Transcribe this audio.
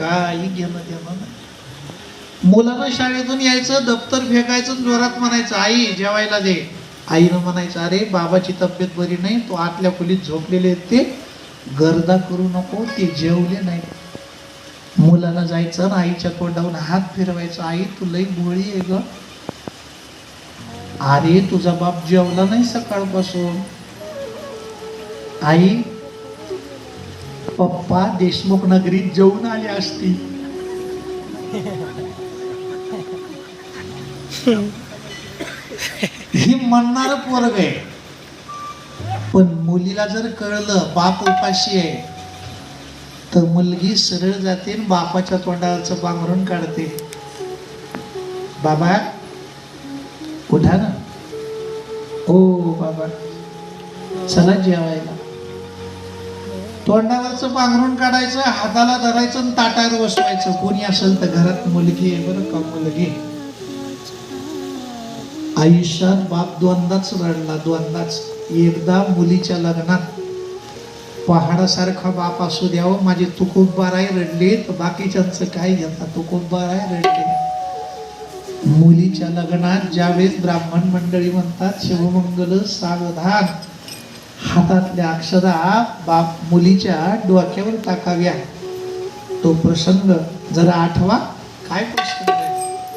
काही घेणं देणं नाही मुलांना शाळेतून यायचं दप्तर फेकायचं जोरात म्हणायचं आई जेवायला दे. आईनं म्हणायचं अरे बाबाची तब्येत बरी नाही तो आतल्या खोलीत झोपलेले आहेत ते. गर्दा करू नको ते जेवले नाही. मुलाला जायचं ना आईच्या तोंडावरून हात फिरवायचा आई तू लई गोळी आहे ग. अरे तुझा बाप जेवला नाही सकाळपासून. आई पप्पा देशमुख नगरीत जेवून आले असती ही म्हणणार पोरग आहे. पण मुलीला जर कळलं बाप उपाशी आहे तर मुलगी सरळ जाते आणि बापाच्या तोंडावरचं बांगरून काढते. बाबा उठा ना. ओ बाबा चला जेवायला. तोंडावरचं पांघरून काढायचं हाताला धरायचं आणि ताटावर बसवायचं. कोणी असेल तर घरात मुलगी आहे बरं का मुलगी आयुष्यात बाप दोनदाच रडला दोनदाच. एकदा मुलीच्या लग्नात पहाडासारखा बाप असू द्यावं माझे तुकोबाराय रडले तर बाकीच्यांचं काय घेता? तुकोबाराय रडले. मुलीच्या लग्नात ज्यावेळेस ब्राह्मण मंडळी म्हणतात शिवमंगल सावधान. हातातल्या अक्षरा बाप मुलीच्या डोक्यावर टाकाव्या तो प्रसंग जरा आठवा. काय प्रसंग?